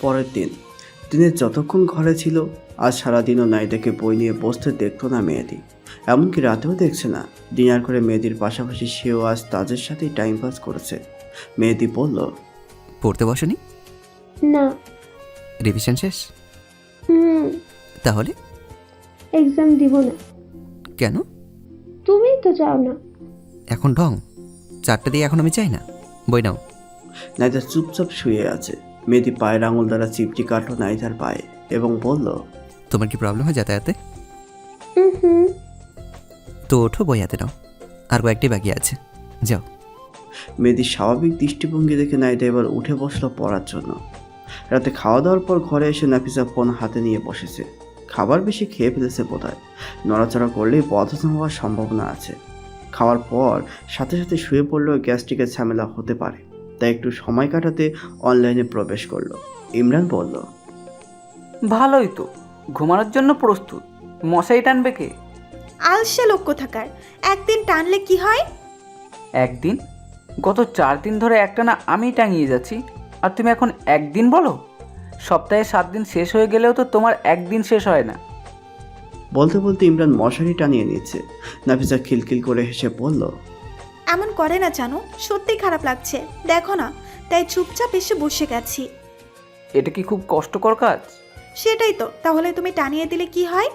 পরের দিন। দিনে যতক্ষণ ঘরে ছিল আজ সারাদিনও নাইদাকে বই নিয়ে বসতে দেখতো না মেয়েদি এমনকি রাতেও দেখছে না ডিনার করে মেয়েদির পাশাপাশি সেও আজ তাজের সাথেই টাইম পাস করেছে। মেয়েদি বলল পড়তে বসেনি? না। রিভিশন শেষ? হুম। তাহলে? এক্সাম দিব না। কেন? তুমি তো চাও না। এখন ঢং। চারটে দিয়ে এখন আমি চাই না। বই নাও। নাইদা চুপচাপ শুয়ে আছে। মেয়েদি পায়ের আঙুল দ্বারা চিপটি কাটলো নাইদার পায়ে এবং বলল তোমার কি প্রবলেম হয় যাতায়াতে? তো ওঠো বই হাতে নাও। আর কয়েকটি বাকি আছে। যাও। মেয়েদির স্বাভাবিক দৃষ্টিভঙ্গি দেখে নাইদা এবার উঠে বসল পড়ার জন্য। রাতে খাওয়া দাওয়ার পর ঘরে এসে নাফিসা ফোন হাতে নিয়ে বসেছে। খাবার বেশি খেয়ে ফেলেছে বোধহয়। নড়াচড়া করলেই বদহজম হওয়ার সম্ভাবনা আছে। খাওয়ার পর সাথে সাথে শুয়ে পড়লেও গ্যাস্ট্রিকের ঝামেলা হতে পারে। তাই একটু সময় কাটাতে অনলাইনে প্রবেশ করল। ইমরান বলল ভালোই তো ঘুমানোর জন্য প্রস্তুত। মশাই টানবে কে? আলসে লোক কোথাকার একদিন টানলে কি হয়? একদিন? গত চার দিন ধরে একটানা আমি টাঙিয়ে যাচ্ছি আর তুমি এখন একদিন বলো? সপ্তাহে সাত দিন শেষ হয়ে গেলেও তো তোমার একদিন শেষ হয় না। বলতে বলতে ইমরান মশারি টানিয়ে নিচ্ছে। নাফিসা খিলখিল করে হেসে বলল এমন করে না জানো সত্যি খারাপ লাগছে। দেখো না তাই চুপচাপ এসে বসে গেছি। এটা কি খুব কষ্টকর কাজ? সেটাই তো তাহলে তুমি টানিয়ে দিলে কি হয়?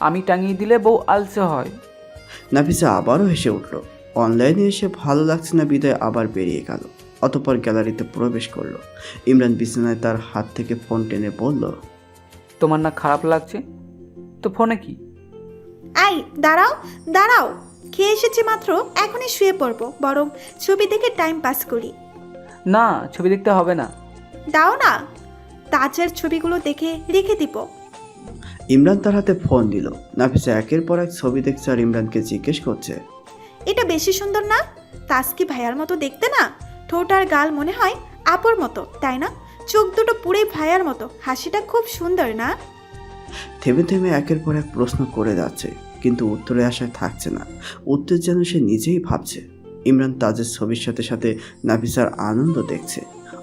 আমি টাঙিয়ে দিলে বউ আলসে হয়। নাফিসা আবারও হেসে উঠল। অনলাইনে এসে ভালো লাগছে না বিদায় আবার বেরিয়ে গেল। অতপর গ্যালারিতে প্রবেশ করল। ইমরান বিছানায় তার হাত থেকে ফোন টেনে বলল তোমার না খারাপ লাগছে? তো ফোনে কি? আই দাঁড়াও দাঁড়াও। খেয়ে এসেছি মাত্র এখনই শুয়ে পড়ব বরং ছবি দেখে টাইম পাস করি। না ছবি দেখতে হবে না। দাও না। তাজের ছবিগুলো দেখে রেখে দিব। ইমরান তার হাতে ফোন দিল। নাফিসা একের পর এক ছবি দেখছে আর ইমরানকে জিজ্ঞেস করছে। এটা বেশি সুন্দর না? তাজ কি ভাইয়ার মতো দেখতে না? ঠোঁট আর গাল মনে হয় আপর মতো তাই না? চোখ দুটো পুরোই ভাইয়ার মতো। হাসিটা খুব সুন্দর না? থেমে থেমে একের পর এক প্রশ্ন করে যাচ্ছে। কিন্তু উত্তরে আসায় থাকছে না। উত্তর যেন সে নিজেই ভাবছে। ইমরান তাজের ছবির সাথে সাথে নাফিসার আনন্দ দেখছে।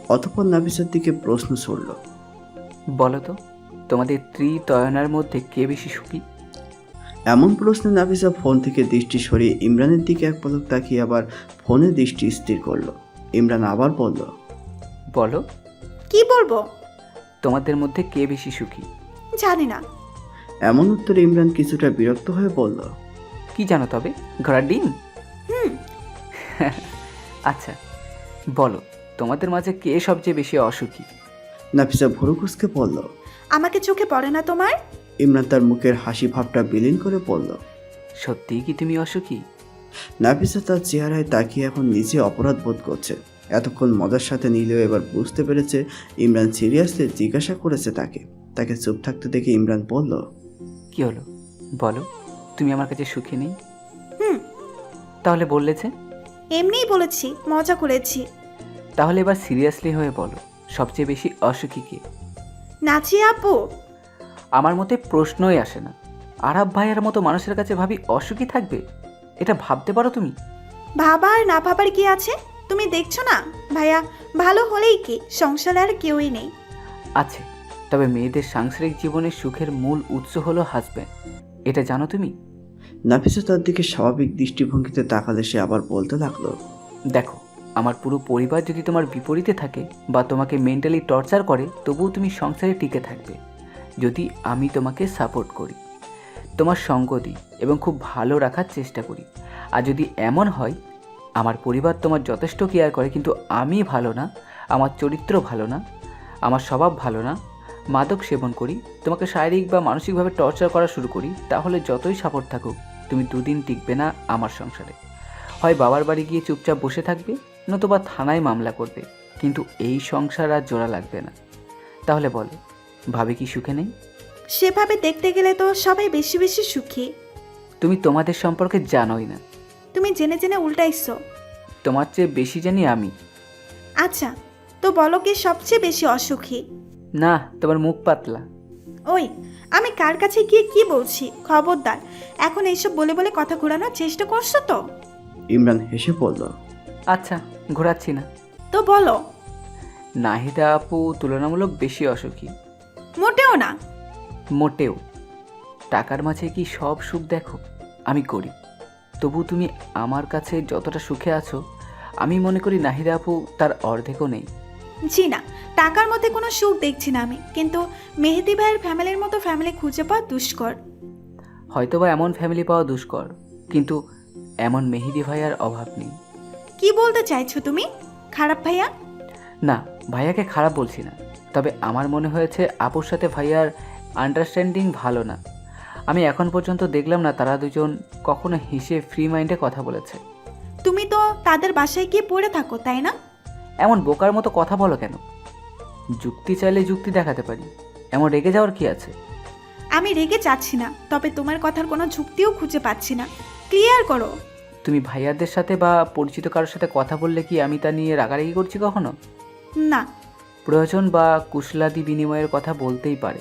অতপর নাফিসার দিকে প্রশ্ন ছড়ল বলো তো তোমাদের ত্রিতয়নার মধ্যে কে বেশি সুখী? এমন প্রশ্নে নাফিসা ফোন থেকে দৃষ্টি সরিয়ে ইমরানের দিকে এক পলক তাকিয়ে আবার ফোনে দৃষ্টি স্থির করল। ইমরান আবার বলল বলো। কি বলব? তোমাদের মধ্যে কে বেশি সুখী? জানি না। এমন উত্তরে ইমরান কিছুটা বিরক্ত হয়ে বলল কি জানো তবে? ঘোড়ার ডিম? হুম। আচ্ছা বলো তোমাদের মাঝে কে সবচেয়ে বেশি অসুখী? নাফিসা ভুরুকুসকে বলল আমাকে চোখে পড়ে না তোমার? ইমরান তার মুখের হাসি ভাবটা বিলীন করে বলল সত্যিই কি তুমি অসুখী? নাফিসা তার চেহারায় তাকিয়ে এখন নিজে অপরাধ বোধ করছে। এতক্ষণ মজার সাথে নিলেও এবার বুঝতে পেরেছে ইমরান সিরিয়াসলি জিজ্ঞাসা করেছে তাকে। তাকে চুপ থাকতে দেখে ইমরান বলল কি হলো? বলো তুমি আমার কাছে সুখী নেই? হুম। তাহলে বললে যে? এমনিই বলেছি মজা করেছি। তাহলে এবার সিরিয়াসলি হয়ে বলো সবচেয়ে বেশি অসুখী কে? নাচি আপু আমার মতে প্রশ্নই আসে না। আরব ভাইয়ের মতো মানুষের কাছে ভাবি অসুখী থাকবে? এটা ভাবতে পারো তুমি? ভাবার না ভাবার কি আছে? তুমি দেখছ না? ভাইয়া ভালো হলেই কি? সংসারে আর কেউই নেই। আছে। তবে মেয়েদের সাংসারিক জীবনের সুখের মূল উৎস হলো হাজব্যান্ড এটা জানো তুমি? নাফিসা তার দিকে স্বাভাবিক দৃষ্টিভঙ্গিতে তাকালে সে আবার বলতে লাগল দেখো আমার পুরো পরিবার যদি তোমার বিপরীতে থাকে বা তোমাকে মেন্টালি টর্চার করে তবুও তুমি সংসারে টিকে থাকবে। যদি আমি তোমাকে সাপোর্ট করি তোমার সঙ্গ দিই এবং খুব ভালো রাখার চেষ্টা করি। আর যদি এমন হয় আমার পরিবার তোমার যথেষ্ট কেয়ার করে কিন্তু আমি ভালো না আমার চরিত্র ভালো না আমার স্বভাব ভালো না মাদক সেবন করি তোমাকে শারীরিক বা মানসিকভাবে টর্চার করা শুরু করি তাহলে যতই সাপোর্ট থাকুক তুমি দুদিন টিকবে না আমার সংসারে। হয় বাবার বাড়ি গিয়ে চুপচাপ বসে থাকবে নতুবা থানায় মামলা করবে কিন্তু এই সংসার আর জোড়া লাগবে না। তাহলে বলো ভাবে কি সুখে নেই? সেভাবে দেখতে গেলে তো সবাই বেশি বেশি সুখী। তুমি তোমাদের সম্পর্কে জানোই না। তুমি জেনে জেনে উল্টাইছো। তোমার চেয়ে বেশি জানি আমি। আচ্ছা তো বলো কে সবচেয়ে বেশি অসুখী? না তোমার মুখ পাতলা। ওই আমি কার কাছে গিয়ে কি বলছি? খবরদার এখন এইসব বলে বলে কথা ঘোরানোর চেষ্টা করছ তো? ইমরান হেসে বলল আচ্ছা ঘোরাচ্ছি না। তো বলো। নাহিদা আপু তুলনামূলক বেশি অসুখী। মোটেও না। মোটেও। টাকার মাঝে কি সব সুখ দেখো? আমি করি তবু তুমি আমার কাছে যতটা সুখে আছো আমি মনে করি নাহিদা আপু তার অর্ধেকও নেই। জি না টাকার মধ্যে কোনো সুখ দেখছি না আমি কিন্তু মেহেদি ভাইয়ের ফ্যামিলির মতো ফ্যামিলি খুঁজে পাওয়া দুষ্কর। হয়তোবা এমন ফ্যামিলি পাওয়া দুষ্কর কিন্তু এমন মেহেদি ভাইয়ার অভাব নেই। কি বলতে চাইছো তুমি? খারাপ ভাইয়া? না ভাইয়াকে খারাপ বলছি না তবে আমার মনে হয়েছে আপুর সাথে ভাইয়ার আন্ডারস্ট্যান্ডিং ভালো না। আমি এখন পর্যন্ত দেখলাম না তারা দুজন কখনো হিসে ফ্রি মাইন্ডে কথা বলেছে। তুমি তো তাদের বাসায় গিয়ে পড়ে থাকো তাই না? এমন বোকার মতো কথা বলো কেন? যুক্তি চাইলে যুক্তি দেখাতে পারি। এমন রেগে যাওয়ার কি আছে? আমি রেগে যাচ্ছি না তবে তোমার কথার কোনো যুক্তিও খুঁজে পাচ্ছি না। ক্লিয়ার করো। তুমি ভাইয়াদের সাথে বা পরিচিত কারোর সাথে কথা বললে কি আমি তা নিয়ে রাগারাগি করছি কখনো? না। প্রয়োজন বা কুশলাদি বিনিময়ের কথা বলতেই পারে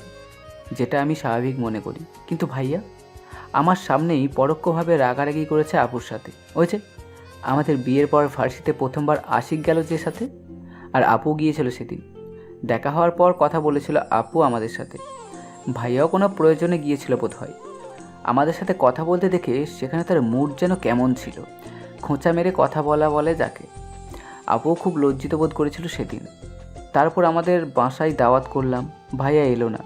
যেটা আমি স্বাভাবিক মনে করি। কিন্তু ভাইয়া আমার সামনেই পরোক্ষভাবে রাগারাগি করেছে আপুর সাথে। ওই যে আমাদের বিয়ের পর ফার্সিতে প্রথমবার আশিক গেল যে সাথে আর আপু গিয়েছিল সেদিন। দেখা হওয়ার পর কথা বলেছিল আপু আমাদের সাথে। ভাইয়াও কোনো প্রয়োজনে গিয়েছিল বোধ হয় আমাদের সাথে কথা বলতে দেখে সেখানে তার মুড যেন কেমন ছিল। খোঁচা মেরে কথা বলা বলে যাকে। আপুও খুব লজ্জিত বোধ করেছিল সেদিন। তারপর আমাদের বাসায় দাওয়াত করলাম, ভাইয়া এলো না।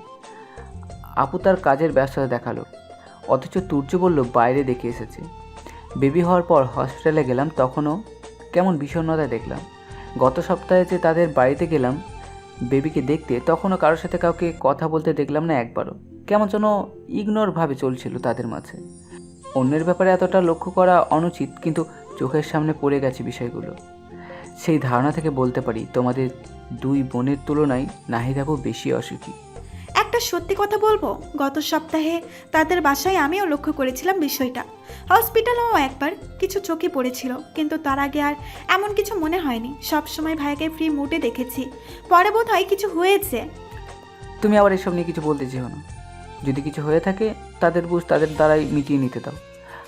আপু তার কাজের ব্যস্ততা দেখাল। অথচ তুর্য বলল, বাইরে দেখে এসেছে। বেবি হওয়ার পর হসপিটালে গেলাম, তখনও কেমন বিষণ্ণতা দেখলাম। গত সপ্তাহে যে তাদের বাড়িতে গেলাম বেবিকে দেখতে, তখনও কারোর সাথে কাউকে কথা বলতে দেখলাম না একবারও। কেমন যেন ইগনোরভাবে চলছিল তাদের মাঝে। অন্যের ব্যাপারে এতটা লক্ষ্য করা অনুচিত, কিন্তু চোখের সামনে পড়ে গেছে বিষয়গুলো। সেই ধারণা থেকে বলতে পারি, তোমাদের দুই বোনের তুলনায় নাহিদাবু বেশি অসুখী। সত্যি কথা বলব? গত সপ্তাহে তাদের বাসায় আমিও লক্ষ্য করেছিলাম বিষয়টা। হসপিটালেও একবার কিছু চোখে পড়েছিল, কিন্তু তার আগে আর এমন কিছু মনে হয়নি। সব সময় ভাইকে ফ্রি মুডে দেখেছি। পরে বোধ হয় কিছু হয়েছে। তুমি আবার এসব নিয়ে কিছু বলতে চেও না। যদি কিছু হয়ে থাকে, তাদের বুঝ তাদের দ্বারাই মিটিয়ে নিতে দাও।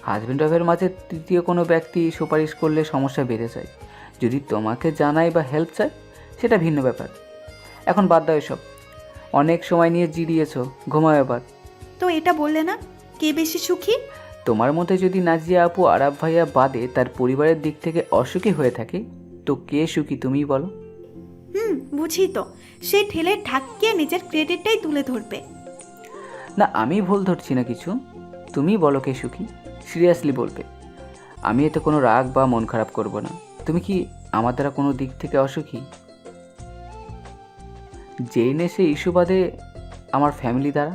হাজব্যান্ড ওয়াইফের মাঝে তৃতীয় কোনো ব্যক্তি সুপারিশ করলে সমস্যা বেড়ে যায়। যদি তোমাকে জানায় বা হেল্প চায়, সেটা ভিন্ন ব্যাপার। এখন বাদ দাও এসব। অনেক সময় নিয়ে জিরিয়েছ ঘুমাও এবার। তো এটা বললে না? কে বেশি সুখী? তোমার মতে যদি নাজিয়া আপু আরাব ভাইয়া বাদে তার পরিবারের দিক থেকে অসুখী হয়ে থাকে তো কে সুখী তুমিই বলো? হুম বুঝি তো। সে ঠেলে ঢাকিয়ে নিজের ক্রেডিটটাই তুলে ধরবে। না আমি ভুল ধরছি না কিছু। তুমি বলো কে সুখী সিরিয়াসলি বলবে। আমি এতে কোনো রাগ বা মন খারাপ করব না। তুমি কি আমার দ্বারা কোনো দিক থেকে অসুখী? জেনে সে ইস্যু বাদে আমার ফ্যামিলি দ্বারা?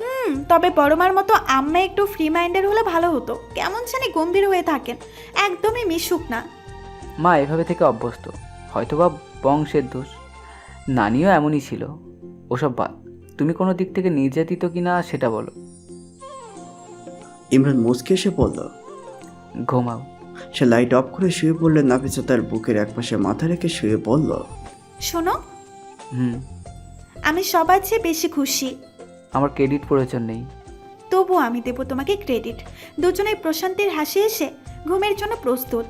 হুম তবে বড়মার মতো আম্মা একটু ফ্রি মাইন্ডের হলে ভালো হতো। কেমন জানি গম্ভীর হয়ে থাকেন। একদমই মিশুক না। মা এভাবে থেকে অভ্যস্ত। হয়তোবা বংশের দোষ। নানিও এমনই ছিল। ওসব বাদ। তুমি কোনো দিক থেকে নির্যাতিত কি না সেটা বলো। ইমরান মুচকে এসে বলল ঘুমাও। সে লাইট অফ করে শুয়ে পড়লে নাফিসা তার বুকের একপাশে মাথা রেখে শুয়ে বলল শোনো হুম। আমি সবার চেয়ে বেশি খুশি। আমার ক্রেডিট প্রয়োজন নেই। তবু আমি দেব তোমাকে ক্রেডিট। দুজনের প্রশান্তির হাসি এসে ঘুমের জন্য প্রস্তুত।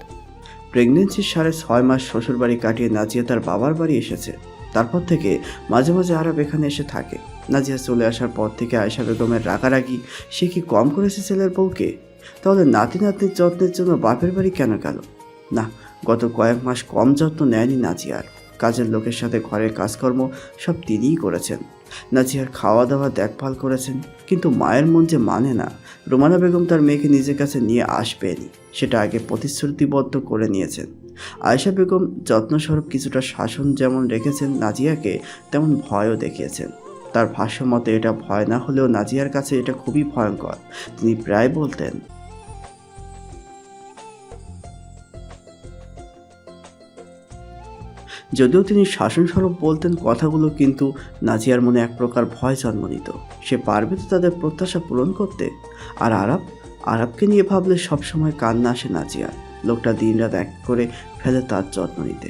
প্রেগনেন্সির সাড়ে ছয় মাস শ্বশুরবাড়ি কাটিয়ে নাজিয়া তার বাবার বাড়ি এসেছে। তারপর থেকে মাঝে মাঝে আরব এখানে এসে থাকে। নাজিয়া চলে আসার পর থেকে আয়সা বেগমের রাগারাগি সে কি কম করেছে ছেলের বউকে? তাহলে নাতি নাতনির যত্নের জন্য বাপের বাড়ি কেন গেল? না গত কয়েক মাস কম যত্ন নেয়নি নাজিয়ার। কাজের লোকের সাথে ঘরের কাজকর্ম সব তিনিই করেছেন। নাজিয়ার খাওয়া দাওয়া দেখভাল করেছেন, কিন্তু মায়ের মন যে মানে না রোমানা বেগম তার মেয়েকে নিজের কাছে নিয়ে আসবেনি সেটা আগে প্রতিশ্রুতিবদ্ধ করে নিয়েছেন। আয়েশা বেগম যত্নস্বরূপ কিছুটা শাসন যেমন রেখেছেন নাজিয়াকে, তেমন ভয়ও দেখিয়েছেন। তার ভাষ্য মতে এটা ভয় না হলেও নাজিয়ার কাছে এটা খুবই ভয়ঙ্কর। তিনি প্রায় বলতেন যদিও তিনি শাসনস্বরূপ বলতেন কথাগুলো কিন্তু নাজিয়ার মনে এক প্রকার ভয় জন্ম নিত সে পারবে তো তাদের প্রত্যাশা পূরণ করতে। আর আরব? আরবকে নিয়ে ভাবলে সবসময় কান্না আসে নাজিয়ার। লোকটা দিনরাত এক করে ফেলে তার যত্ন নিতে।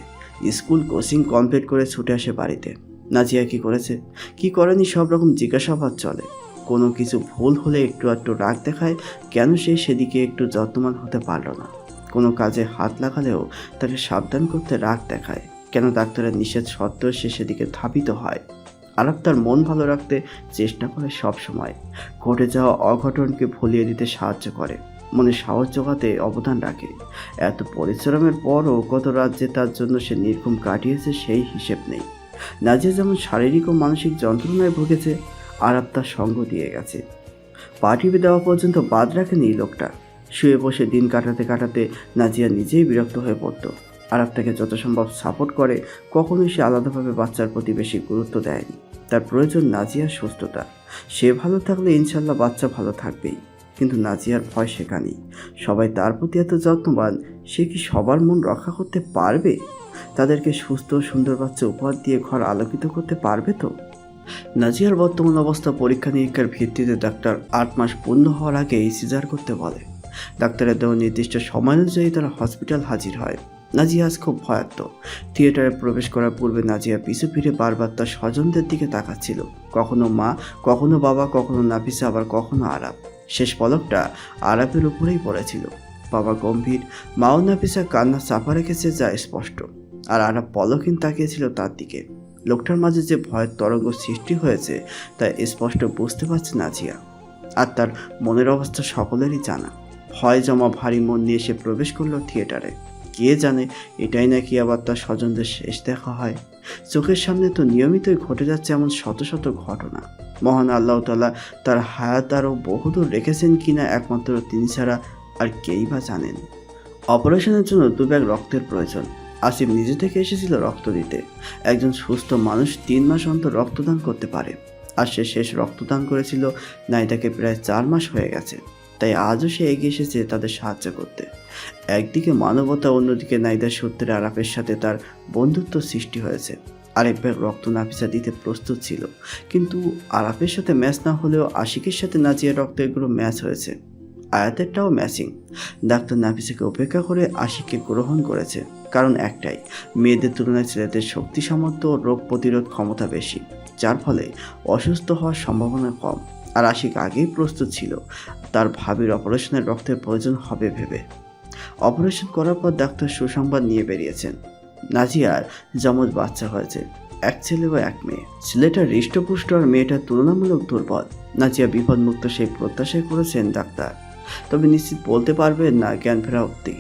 স্কুল কোচিং কমপ্লিট করে ছুটে আসে বাড়িতে। নাজিয়া কি করেছে? কি করেনি সব রকম জিজ্ঞাসাবাদ চলে। কোনো কিছু ভুল হলে একটু একটু রাগ দেখায়, কেন সে সেদিকে একটু যত্নবান হতে পারল না? কোনো কাজে হাত লাগালেও তাকে সাবধান করতে রাগ দেখায়। কেন ডাক্তারের নিষেধ সত্ত্বেও সে সেদিকে ধাবিত হয়। আরব তার মন ভালো রাখতে চেষ্টা করে সব সময়। ঘটে যাওয়া অঘটনকে ভুলিয়ে দিতে সাহায্য করে। মনে সাহস জোগাতে অবদান রাখে। এত পরিশ্রমের পরও কত রাজ্যে তার জন্য সে নির্ঘুম কাটিয়েছে সেই হিসেব নেই। নাজিয়া যেমন শারীরিক ও মানসিক যন্ত্রণায় ভুগেছে আরব তার সঙ্গ দিয়ে গেছে। পা টিপে দেওয়া পর্যন্ত বাদ রাখেনি লোকটা। শুয়ে বসে দিন কাটাতে কাটাতে নাজিয়া নিজেই বিরক্ত হয়ে পড়তো। আরব তাকে যত সম্ভব সাপোর্ট করে, কখনোই সে আলাদাভাবে বাচ্চার প্রতি বেশি গুরুত্ব দেয়নি। তার প্রয়োজন নাজিয়ার সুস্থতা। সে ভালো থাকলে ইনশাল্লাহ বাচ্চা ভালো থাকবেই। কিন্তু নাজিয়ার ভয় শেখানি সবাই তার প্রতি এত যত্নবান, সে কি সবার মন রক্ষা করতে পারবে? তাদেরকে সুস্থ সুন্দর বাচ্চা উপহার দিয়ে ঘর আলোকিত করতে পারবে তো? নাজিয়ার বর্তমান অবস্থা পরীক্ষা নিরীক্ষার ভিত্তিতে ডাক্তার আট মাস পূর্ণ হওয়ার আগেই সিজার করতে বলে। ডাক্তারের দেওয়া নির্দিষ্ট সময় অনুযায়ী তারা হসপিটাল হাজির হয়। নাজিয়া আজ খুব ভয়াত্ম থিয়েটারে প্রবেশ করার পূর্বে নাজিয়া পিছু ফিরে বারবার তার স্বজনদের দিকে তাকাচ্ছিল। কখনো মা, কখনো বাবা, কখনো নাফিসা, আবার কখনো আরাপ শেষ পলকটা আরাপের উপরেই পড়েছিল। বাবা গম্ভীর, মাও নাফিসা কান্না চাপা রেখেছে যা স্পষ্ট। আর আরাপ পলকিন তাকিয়েছিল তার দিকে। লোকটার মাঝে যে ভয়ের তরঙ্গ সৃষ্টি হয়েছে, তা স্পষ্ট বুঝতে পারছে নাজিয়া। আর তার মনের অবস্থা সকলেরই জানা। ভয় জমা ভারী মন নিয়ে সে প্রবেশ করল থিয়েটারে। কে জানে, এটাই নাকি আবার তার স্বজনদের শেষ দেখা হয়। চোখের সামনে তো নিয়মিতই ঘটে যাচ্ছে এমন শত শত ঘটনা। মহান আল্লাহ তালা তার হায়াত আরও বহুদূর রেখেছেন কিনা একমাত্র তিনি ছাড়া আর কেই বা জানেন। অপারেশনের জন্য দু ব্যাগ রক্তের প্রয়োজন। আসিফ নিজে থেকে এসেছিল রক্ত দিতে। একজন সুস্থ মানুষ তিন মাস অন্তর রক্তদান করতে পারে। আর সে শেষ রক্তদান করেছিল নাইদাকে প্রায় চার মাস হয়ে গেছে। তাই আজও সে এগিয়ে এসেছে তাদের সাহায্য করতে। একদিকে মানবতা, অন্যদিকে নাইদার সূত্রে আরাফের সাথে তার বন্ধুত্ব সৃষ্টি হয়েছে। আরেক ব্যাগ রক্ত নাফিসা দিতে প্রস্তুত ছিল, কিন্তু আরাফের সাথে ম্যাচ না হলেও আশিকের সাথে নাচিয়ার রক্ত এগুলো ম্যাচ হয়েছে। আয়াতেরটাও ম্যাচিং। ডাক্তার নাফিসাকে উপেক্ষা করে আশিককে গ্রহণ করেছে। কারণ একটাই, মেয়েদের তুলনায় ছেলেদের শক্তি সামর্থ্য রোগ প্রতিরোধ ক্ষমতা বেশি, যার ফলে অসুস্থ হওয়ার সম্ভাবনা কম। আর আশিক আগেই প্রস্তুত ছিল, তার ভাবির অপারেশনের রক্তের প্রয়োজন হবে ভেবে। অপারেশন করার পর ডাক্তার সুসংবাদ নিয়ে বেরিয়েছেন। নাজিয়ার জমজ বাচ্চা হয়েছে, এক ছেলে ও এক মেয়ে। ছেলেটা হৃষ্টপুষ্ট আর মেয়েটা তুলনামূলক দুর্বল। নাজিয়া বিপদমুক্ত সেই প্রত্যাশাই করেছেন ডাক্তার। তবে নিশ্চিত বলতে পারবেন না জ্ঞান ফেরা অব্দি।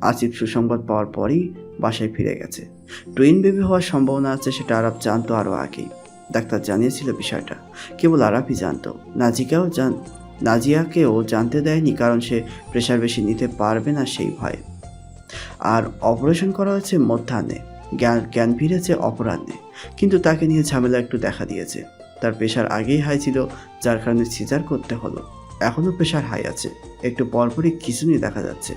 আসিফ সুসংবাদ পাওয়ার পরই বাসায় ফিরে গেছে। টুইন বেবি হওয়ার সম্ভাবনা আছে সেটা আরব জানতো আরও আগেই। ডাক্তার জানিয়েছিল বিষয়টা। কেবল আরাফই জানতো। নাজিকাও জান নাজিয়াকেও জানতে দেয়নি কারণ সে প্রেশার বেশি নিতে পারবে না সেই ভয়ে। আর অপারেশন করা হয়েছে মধ্যাহ্নে। জ্ঞান জ্ঞান ফিরেছে অপরাহ্নে। কিন্তু তাকে নিয়ে ঝামেলা একটু দেখা দিয়েছে। তার প্রেশার আগেই হাই ছিল, যার কারণে সিজার করতে হলো। এখনও প্রেশার হাই আছে। একটু পরপরই খিচুনি দেখা যাচ্ছে।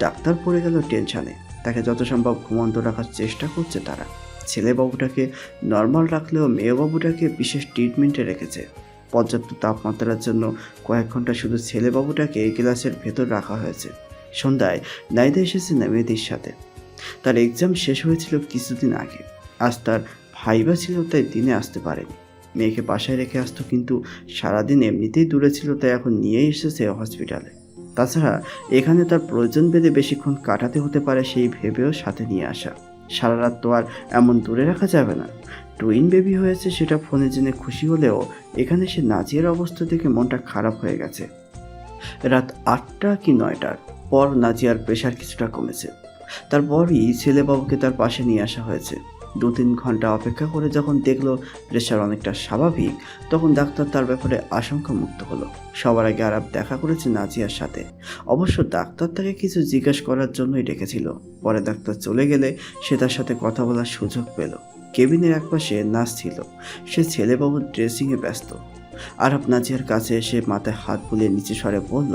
ডাক্তার পড়ে গেল টেনশানে। তাকে যত সম্ভব ঘুমন্ত রাখার চেষ্টা করছে তারা। ছেলেবাবুটাকে নর্মাল রাখলেও মেয়েবাবুটাকে বিশেষ ট্রিটমেন্টে রেখেছে। পর্যাপ্ত তাপমাত্রার জন্য কয়েক ঘণ্টা শুধু ছেলেবাবুটাকে গ্লাসের ভেতর রাখা হয়েছে। সন্ধ্যায় নাইদা এসেছে মেয়েদের সাথে। তার এক্সাম শেষ হয়েছিল কিছুদিন আগে। আজ তার ভাইবা ছিল, তাই দিনে আসতে পারেনি। মেয়েকে বাসায় রেখে আসতো কিন্তু সারাদিন এমনিতেই দূরে ছিল, তাই এখন নিয়েই এসেছে হসপিটালে তাছাড়া এখানে তার প্রয়োজন বেঁধে বেশিক্ষণ কাটাতে হতে পারে সেই ভেবেও সাথে নিয়ে আসা। সারা রাত তো আর এমন দূরে রাখা যাবে না। টুইন বেবি হয়েছে, সেটা ফোনে জেনে খুশি হলেও এখানে সে নাজিয়ার অবস্থা দেখে মনটা খারাপ হয়ে গেছে। রাত আটটা কি নয়টার পর নাজিয়ার প্রেশার কিছুটা কমেছে। তারপরই ছেলেবাবুকে তার পাশে নিয়ে আসা হয়েছে। দু তিন ঘণ্টা অপেক্ষা করে যখন দেখল প্রেশার অনেকটা স্বাভাবিক, তখন ডাক্তার তার ব্যাপারে আশঙ্কা মুক্ত হলো। সবার আগে আরাপ দেখা করেছে নাজিয়ার সাথে। অবশ্য ডাক্তার তাকে কিছু জিজ্ঞেস করার জন্যই ডেকেছিল। পরে ডাক্তার চলে গেলে সে তার সাথে কথা বলার সুযোগ পেল। কেবিনের একপাশে নাচ ছিল। সে ছেলেবাবুর ড্রেসিংয়ে ব্যস্ত। আরব নাজিয়ার কাছে এসে মাথায় হাত বুলিয়ে নিচে সরে বলল